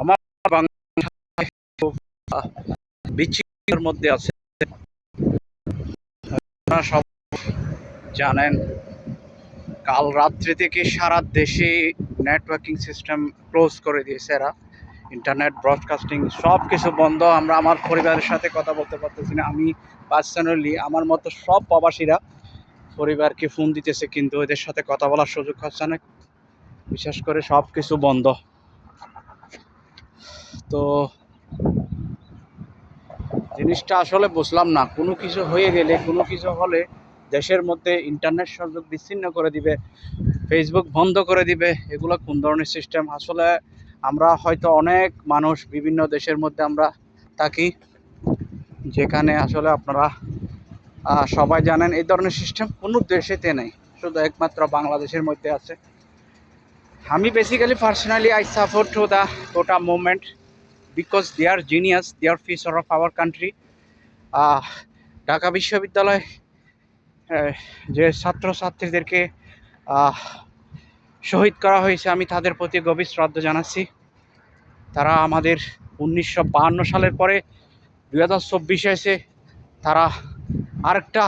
আমার মধ্যে আছে। সব জানেন, কাল রাত্রি থেকে সারা দেশে নেটওয়ার্কিং সিস্টেম ক্লোজ করে দিয়েছে এরা। ইন্টারনেট ব্রডকাস্টিং সব কিছু বন্ধ। আমরা আমার পরিবারের সাথে কথা বলতে পারতেছি না। আমি পার্সোনালি আমার মতো সব প্রবাসীরা পরিবারকে ফোন দিতেছে, কিন্তু এদের সাথে কথা বলার সুযোগ হচ্ছে না। বিশেষ করে সব কিছু বন্ধ। তো জিনিসটা আসলে বুঝলাম না। কোনো কিছু হয়ে গেলে, কোনো কিছু হলে দেশের মধ্যে ইন্টারনেট সংযোগ বিচ্ছিন্ন করে দিবে ফেসবুক বন্ধ করে দিবে, এগুলো কোন ধরনের সিস্টেম আসলে আমরা হয়তো অনেক মানুষ বিভিন্ন দেশের মধ্যে আমরা থাকি, যেখানে আসলে আপনারা সবাই জানেন এই ধরনের সিস্টেম কোনো দেশেতে নেই, শুধু একমাত্র বাংলাদেশের মধ্যে আছে। আমি basically personally I support to the quota movement because they are genius they are future of our country Dhaka বিশ্ববিদ্যালয় যে ছাত্রছাত্রীদেরকে আহ, শহীদ করা হয়েছে আমি তাদের প্রতি গভীর শ্রদ্ধা জানাচ্ছি। তারা আমাদের উনিশশো সালের পরে দুই হাজার চব্বিশে এসে তারা আরেকটা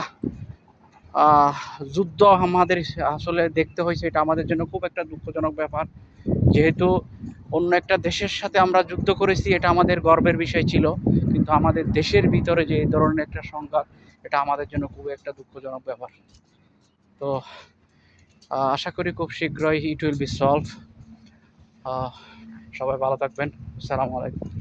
যুদ্ধ আমাদের আসলে দেখতে হয়েছে। এটা আমাদের জন্য খুব একটা দুঃখজনক ব্যাপার। যেহেতু অন্য একটা দেশের সাথে আমরা যুদ্ধ করেছি, এটা আমাদের গর্বের বিষয় ছিল। কিন্তু আমাদের দেশের ভিতরে যে এই ধরনের একটা সংঘাত, এটা আমাদের জন্য খুব একটা দুঃখজনক ব্যাপার। তো আশা করি খুব শীঘ্রই ইট উইল বি সলভ সবাই ভালো থাকবেন। আসসালামু আলাইকুম।